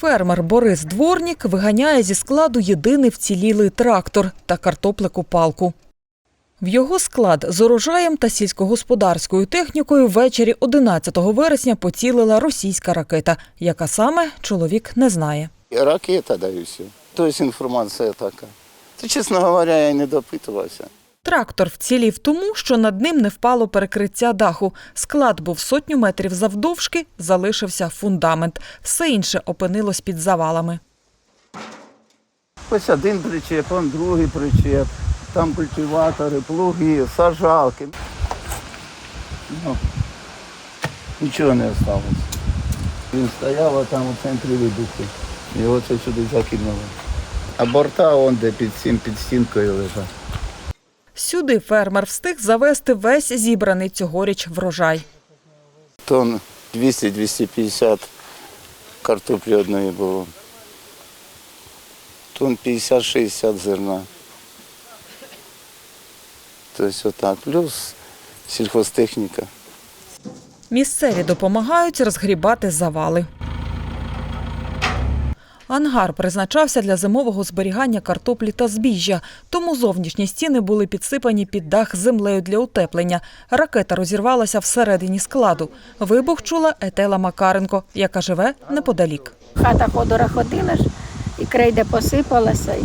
Фермер Борис Дворнік виганяє зі складу єдиний вцілілий трактор та картоплекопалку. В його склад з урожаєм та сільськогосподарською технікою ввечері 11 вересня поцілила російська ракета, яка саме чоловік не знає. Ракета, да і все. Тобто інформація така. То, чесно говоря, я не допитувався. Трактор вцілів тому, що над ним не впало перекриття даху. Склад був сотню метрів завдовжки, залишився фундамент. Все інше опинилось під завалами. Ось один причеп, он другий причеп, там культиватори, плуги, сажалки. Ну, нічого не залишилося. Він стояв там у центрі вибуху. Його це сюди закинуло. А борта он де під цим під стінкою лежать. Сюди фермер встиг завести весь зібраний цьогоріч врожай. Тонн 200-250 картоплі одної було. Тонн 50-60 зерна. Тобто отак. Плюс сільхозтехніка. Місцеві допомагають розгрібати завали. Ангар призначався для зимового зберігання картоплі та збіжжя, тому зовнішні стіни були підсипані під дах землею для утеплення. Ракета розірвалася всередині складу. Вибух чула Етела Макаренко, яка живе неподалік. Хата ходора ходила ж, і крейда посипалася, і,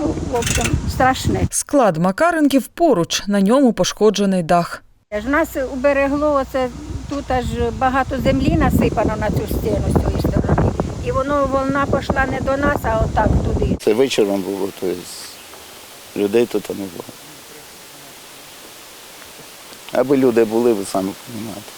ну, в общем, страшне. Склад Макаренків поруч, на ньому пошкоджений дах. Нас уберегло, оце тут аж багато землі насипано на цю стіну. І воно волна пішла не до нас, а отак туди. Це вечором було, тобто людей тут не було. Аби люди були, ви самі розумієте.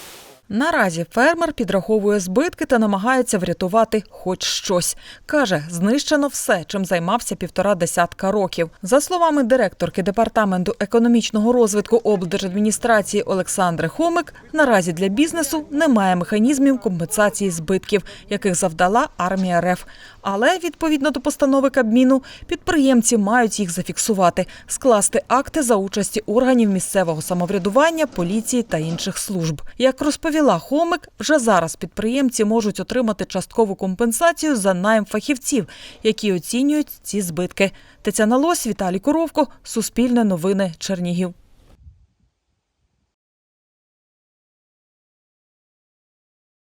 Наразі фермер підраховує збитки та намагається врятувати хоч щось. Каже, знищено все, чим займався півтора десятка років. За словами директорки департаменту економічного розвитку облдержадміністрації Олександри Хомик, наразі для бізнесу немає механізмів компенсації збитків, яких завдала армія РФ. Але відповідно до постанови Кабміну, підприємці мають їх зафіксувати, скласти акти за участі органів місцевого самоврядування, поліції та інших служб. Як розповіла Хомик, вже зараз підприємці можуть отримати часткову компенсацію за найм фахівців, які оцінюють ці збитки. Тетяна Лось, Віталій Коровко, Суспільне новини, Чернігів.